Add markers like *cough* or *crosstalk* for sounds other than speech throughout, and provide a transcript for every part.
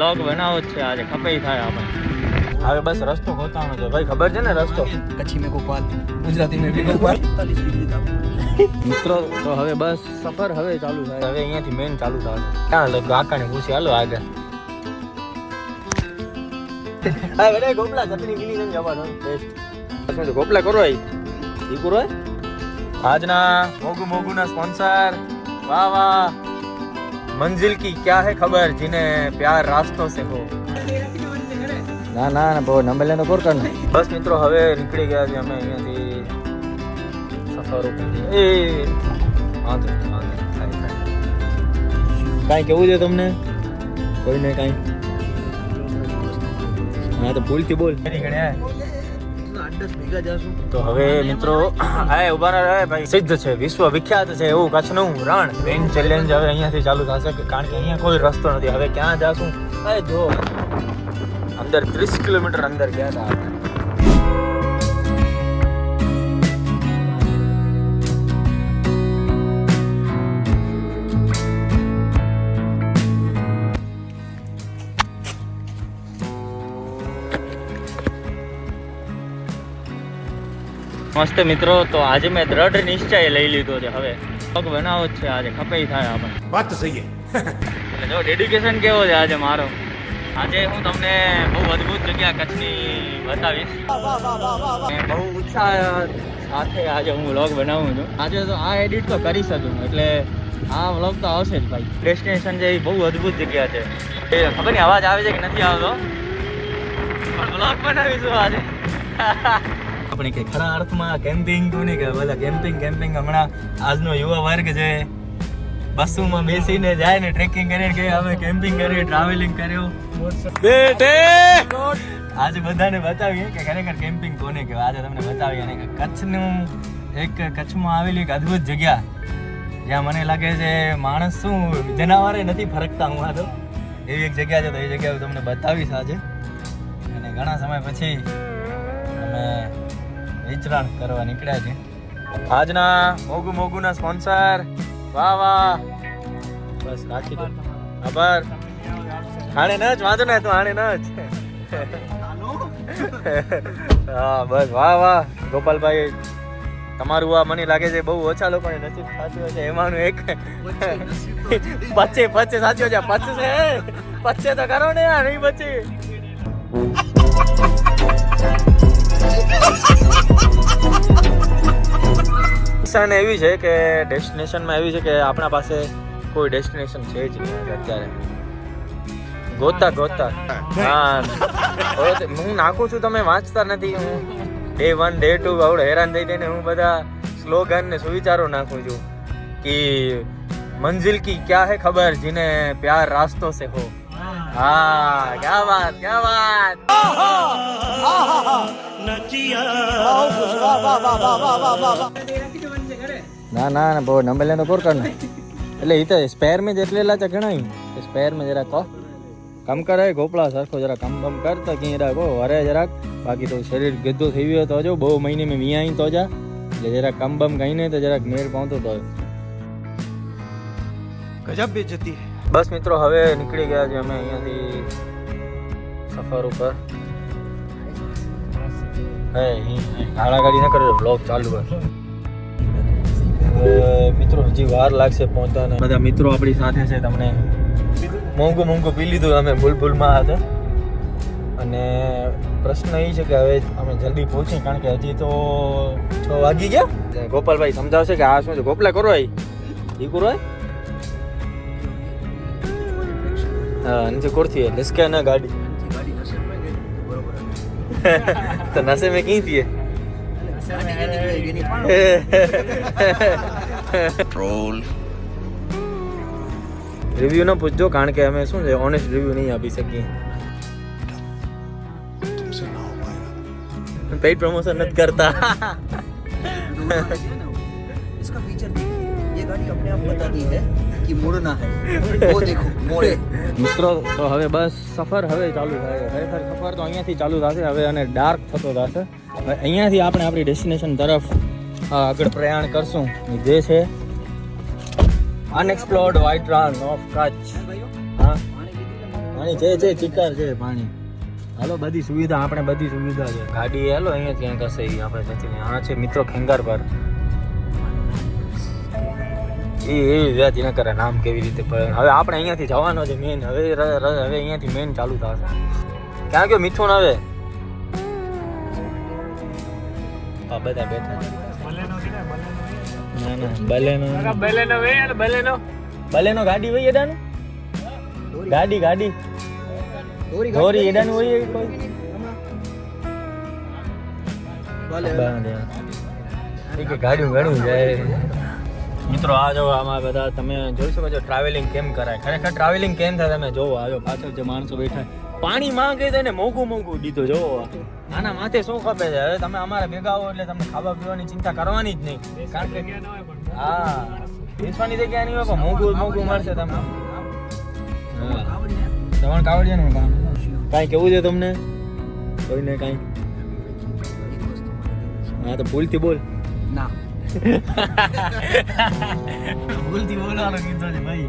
Blog બનાવો છે આજે ખપાઈ થાય આપણે. હવે બસ રસ્તો ગોતાવાનો છે. ભાઈ ખબર છે ને રસ્તો? કચ્છી મેં ગોપાલ ગુજરાતી મેં ગોપાલ. મિત્રો તો હવે બસ સફર હવે ચાલુ થાય. હવે અહીંયાથી મેન ચાલુ થાય ક્યાં હાલો? કાકાને પૂછી હાલો આગળ. હા બેટા ગોપલા ચટણી ગીલી છે જવાનો ટેસ્ટ શું છે ગોપલા કરો આઈ ઈ કરો? આજના મોગુ મોગુના સ્પોન્સર વાહ વાહ. મંજિલ કી ક્યા હે ખબર જીને પ્યાર રાસ્તો સે હો ના ના ના બહુ નંબર લેનો કોર કર બસ મિત્રો હવે નીકળી ગયા છે અમે અહીંયાથી સફર ઉપર એ વાંધો વાંધો. કાંઈ કેવું છે તમને? કોઈને કાંઈ? હા તો ભૂલથી બોલ. તો હવે મિત્રો હા ઊભા રહે ભાઈ સિદ્ધ છે વિશ્વ વિખ્યાત છે એવું કચ્છનું રણ. મેઇન ચેલેન્જ હવે અહીંયાથી ચાલુ થશે, કારણ કે અહીંયા કોઈ રસ્તો નથી. હવે ક્યાં જશું? અરે જો, અંદર ત્રીસ કિલોમીટર અંદર ગયા હતા મસ્ત મિત્રો તો આજે મેં દ્રઢ નિશ્ચય લઈ લીધો છે. હવે પગ બનાવો છે આજે ખપાઈ થાય આપણે વાત સહી એટલે જો ડેડિકેશન કેવો છે આજે મારો? આજે હું તમને બહુ અદ્ભુત જગ્યા કચ્છની બતાવીશ. બહુ ઉત્સાહ સાથે આજે હું વ્લોગ બનાવું છું. આજે તો આ એડિટ તો કરી શકું એટલે આ વ્લોગ તો આવશે જ ભાઈ. ડેસ્ટિનેશન જે બહુ અદ્ભુત જગ્યા છે. એ ખબર નહીં અવાજ આવે છે કે નથી આવતો? પણ વ્લોગ બનાવીશું આજે. *laughs* આપણે કે ખરા અર્થમાં કેમ્પિંગ નહીં કે બધા કેમ્પિંગ કેમ્પિંગ હમણાં આજનો યુવા વર્ગ છે. બસોમાં બેસીને જાય ને ટ્રેકિંગ કરીને કે અમે કેમ્પિંગ કરી ટ્રાવેલિંગ કર્યું બેટે! આજે બધાને બતાવીએ કે ખરેખર કેમ્પિંગ કોને કહેવાય? આજે તમને બતાવીએ અને કે કચ્છનું એક કચ્છમાં આવેલી એક અદ્ભુત જગ્યા. જ્યાં મને લાગે છે માણસ શું જનાવરે નથી ફરકતા હું આ તો. એવી એક જગ્યા છે તો એ જગ્યા હું તમને બતાવીશ આજે. અને ઘણા સમય પછી અમે વિચરણ કરવા નીકળ્યા છે. આજના મોગુ મોગુના સ્પોન્સર, વાહ વાહ. બસ, રાખી દો. આભાર. હાણે ન જ, વાંધો નહીં, તું હાણે ન જ. હા, બસ, વાહ વાહ. ગોપાલભાઈ, તમારું આ મને લાગે છે બહુ ઓછા લોકોને નસીબ સાચું છે એમાંનું એક. પચે પચે સાચું છે પચે છે પચે તો કરો ને યાર, નહીં બચે નુકસાન એવી છે કે ડેસ્ટિનેશનમાં એવી છે કે આપણા પાસે કોઈ ડેસ્ટિનેશન છે જ નહીં અત્યારે. ગોતા ગોતા. હા. હું નાખું છું, તમે વાંચતા નથી. હું ડે વન ડે ટુ આવડે હેરાન થઈ જઈને હું બધા સ્લોગન ને સુવિચારો નાખું છું. કે મંજિલ કી ક્યા હે ખબર, જીને પ્યાર રાસ્તો સે હો. હા ક્યા વાત ક્યા ના ના બહુ નંબર લેનો કોર કર એટલે એ તો સ્પેર મેં જેટલે લાચા ગણાયું સ્પેર મેં જરા કહો કામ કરે ગોપળા સરખો જરા કામ બમ કર તો ક્યાં જરા કહો હરે જરાક. બાકી તો શરીર ગદ્દો થઈ ગયો તો જો બહુ મહિને મેં મિયા આઈ તો જા. એટલે જરા કામ બમ ગઈને તો જરાક મેર પહોંચતો તો. ગજબ બેજતી હે. બસ મિત્રો, હવે નીકળી ગયા છે અમે અહીંયાથી સફર ઉપર. હે ગાડી ન કરે બ્લોગ ચાલુ હોય મિત્રો, હજી વાર લાગશે પહોંચવાને. બધા મિત્રો આપણી સાથે છે, તમને મોંઘું મોંઘું પી લીધું અમે બુલબુલમાં હતા અને પ્રશ્ન એ છે કે હવે અમે જલ્દી પહોંચીએ, કારણ કે હજી તો છ વાગી ગયા. ગોપાલભાઈ સમજાવશે કે આ શું છે? ગોપલા કરો એ કરો હા નીચે કોરથી है लिसका ना गाड़ी गाड़ी नशे में गई तो बरोबर तो नशे में की थी गाड़ी के निकलेगी नहीं पानो ट्रोल રિવ્યુ ન પૂછજો કારણ કે અમે શું છે ઓનેસ્ટ રિવ્યુ નહીં આપી શકીએ तुमसे ना हो पाएगा પેઇડ પ્રમોશન નથી કરતા इसका फीचर देखिए ये गाड़ी अपने आप बताती है कि मुड़ना है वो देखो मोड़े મિત્રો તો હવે બસ સફર હવે ચાલુ થાય ખરેખર સફર તો અહીંયાથી ચાલુ થશે હવે અને ડાર્ક થતો થશે હવે અહીંયાથી આપણે આપણી ડેસ્ટિનેશન તરફ અ, આગળ પ્રયાણ કરશું જે છે unexplored white Rann of Kutch હા પાણી છે છે ચિક્કાર છે પાણી હાલો બધી સુવિધા આપણે બધી સુવિધા છે ગાડી હાલો અહીંયા ત્યાં કશે ઈ આપણે નથી આ છે મિત્રો ખેંગાર પર એ એવી ન કરે નામ કેવી રીતે પડે. હવે આપણે અહીંયાથી જવાનો છે મેન હવે હવે અહીંયાથી મેન ચાલુ થશે. ક્યાં ગયો મીઠું હવે? બધા બેઠા બલેનો બેલેનો. બેલેનો ગાડી હોય એડાનું? ગાડી ગાડી. દોરી એડાનું હોય કોઈ? ગાડી ઘણું જાય. મિત્રો, આ જો આમાં બધા તમે જોઈ શકો છો ટ્રાવેલિંગ કેમ કરાય? ખરેખર ટ્રાવેલિંગ કેમ થાય તમે જોવો આવ્યો પાછળ જે માણસો બેઠા પાણી માંગે તો એને મોંઘું મોંઘું દીધું, જોવો. આના માથે શું ખપે છે? હવે તમે અમારે ભેગા હો એટલે તમને ખાવા પીવાની ચિંતા કરવાની જ નહીં. કારણ કે હા, બેસવાની જગ્યા નહીં હોય, પણ મોંઘું મોંઘું મળશે તમને. તમારે કાવડિયાનું કામ કાંઈ કેવું છે તમને? કોઈને કાંઈ? હા, તો ભૂલથી બોલ. ના. ભૂલથી બોલવાનો કીધો છે ભાઈ.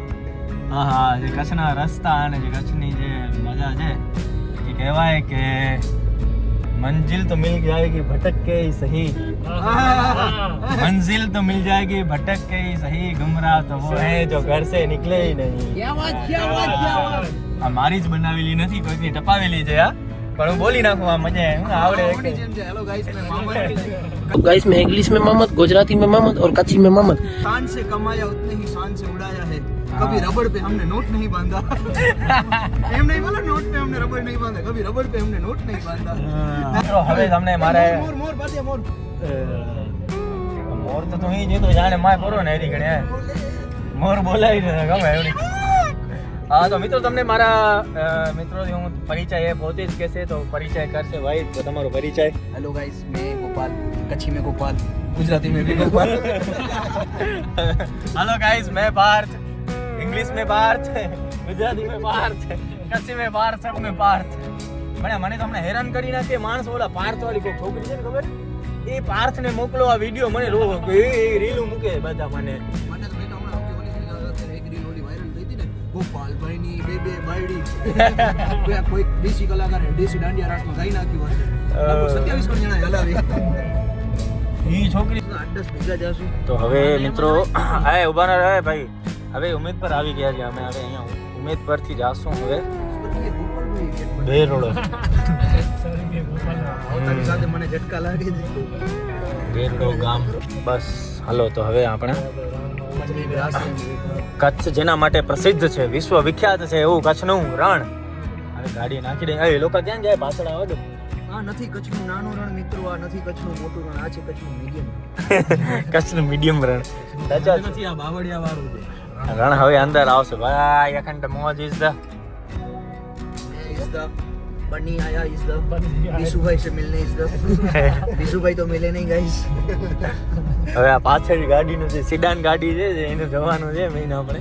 હા હા જે કચ્છના રસ્તા અને જે કચ્છની જે મજા છે એ કહેવાય કે મંજિલ તો મિલ જાયગી ભટક કે સહી. મંજિલ તો મિલ જાયગી ભટક કે સહી. ગુમરા તો वो है जो घर से निकले ही नहीं क्या बात क्या बात क्या बात આ મારી જ બનાવેલી નથી કોઈની ટપાવેલી છે આ પણ હું બોલી નાખું આ મજા આવડે હેલો ગાઈસ મે મામા *laughs* गाइस में इंग्लिश में मोहम्मद गुजराती में मोहम्मद और कच्ची में मोहम्मद शान से कमाया उतने ही शान से उड़ाया है कभी रबड़ पे हमने नोट नहीं बांधा एम नहीं बोला नोट पे हमने रबड़ नहीं बांधा कभी रबड़ पे हमने नोट नहीं बांधा મિત્રો હવે તમને મારે मोर मोर बादिया मोर મોર તો તું ઈ તો જાણે માય કરો ને એરી ગણે મોર બોલાવી દે ગમે એવડી હા તો મિત્રો તમને મારા અ, મિત્રોથી હું પરિચય એ પોતે જ કહેશે તો પરિચય કરશે ભાઈ તો તમારો પરિચય हेलो गाइस मैं गोपाल कच्छी में गोपाल गुजराती में भी गोपाल हेलो गाइस मैं पार्थ इंग्लिश में पार्थ ગુજરાતી में પાર્થ કચ્છી में પાર્થ सब में પાર્થ મને મને તમને હેરાન કરી નાખે માણસ ઓલા પાર્થ વાળી કોઈ છોકરી છે ને ખબર એ પાર્થ ને મોકલો આ વિડીયો મને રો એ એ રીલું મૂકે બધા મને મને તો બેટા હમણાં આવતી ઓલી થી અત્યારે એક રીલ ઓલી વાયરલ થઈ હતી ને ગોપાલભાઈની બે બે બાયડી કોઈ *laughs* કોઈ દેશી કલાકારે દેશી દાંડિયા રાસમાં ગાઈ નાખ્યું હશે તો હવે મિત્રો આ ઊભા ના રહે ભાઈ. હવે ઉમેદ પર આવી ગયા છે અમે હવે અહીંયા ઉમેદ પરથી જાશું હવે. બે રોડો. બેરોડો ગામ. બસ હાલો તો હવે આપણે કચ્છ જેના માટે પ્રસિદ્ધ છે વિશ્વ વિખ્યાત છે એવું કચ્છનું રણ. અને ગાડી નાખી દે. એ લોકો ક્યાં જાય? પાછળ આવડું આ નથી કચ્છનું નાનું રણ મિત્રો આ નથી કચ્છનું મોટું રણ આ છે કચ્છનું મીડિયમ *laughs* કચ્છનું મીડિયમ રણ. સાચા નથી આ બાવળિયા વાળું છે. રણ હવે અંદર આવશે. ભાઈ અખંડ મોજ ઇઝ ધ ઇઝ ધ બની આયા ઇઝ ધ બીસુભાઈ સે મિલને ઇઝ ધ બીસુભાઈ તો મિલે નહીં ગાઈસ હવે આ પાછળ ગાડીનું જે સિડાન ગાડી છે એનું જવાનું છે મેં આપણે.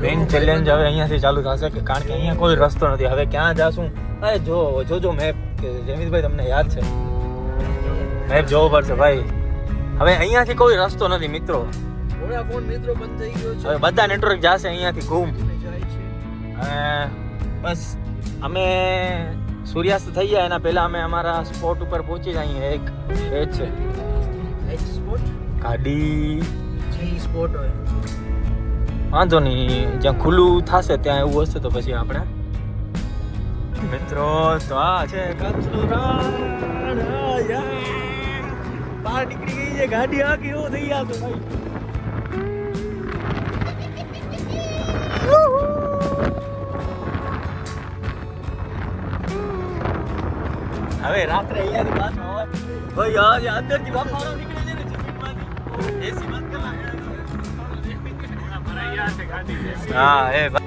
મેઇન ચેલેન્જ હવે અહીંયાથી ચાલુ થશે કે કારણ કે અહીંયા કોઈ રસ્તો નથી. હવે ક્યાં જાશું? અરે જો જોજો મેપ કે જમીતભાઈ તમને યાદ છે? મેપ જોવો પડશે ભાઈ. હવે અહીંયાથી કોઈ રસ્તો નથી મિત્રો. વોડાફોન મિત્રો બંધ થઈ ગયો છે. હવે બધા નેટવર્ક જશે અહીંયાથી ઘૂમ. અને બસ અમે સૂર્યાસ્ત થઈ ગયા. એના પહેલા અમે અમારા સ્પોટ ઉપર પહોંચી જઈએ એક એ છે. ગાડી. જી સ્પોટ હોય. વાંધો નહીં. જ્યાં ખુલ્લું થશે ત્યાં એવું હશે તો પછી આપણે. મિત્રો તો આ છે યાર. બહાર નીકળી ગઈ છે ગાડી. આખી એવું થઈ ગયા તો ભાઈ? હવે રાત્રે અહીંયાથી પાછો અવાજ ભાઈ જે અંદરથી બાફારો નીકળે છે ને જમીનમાંથી. એસી બંધ કરવા હા એ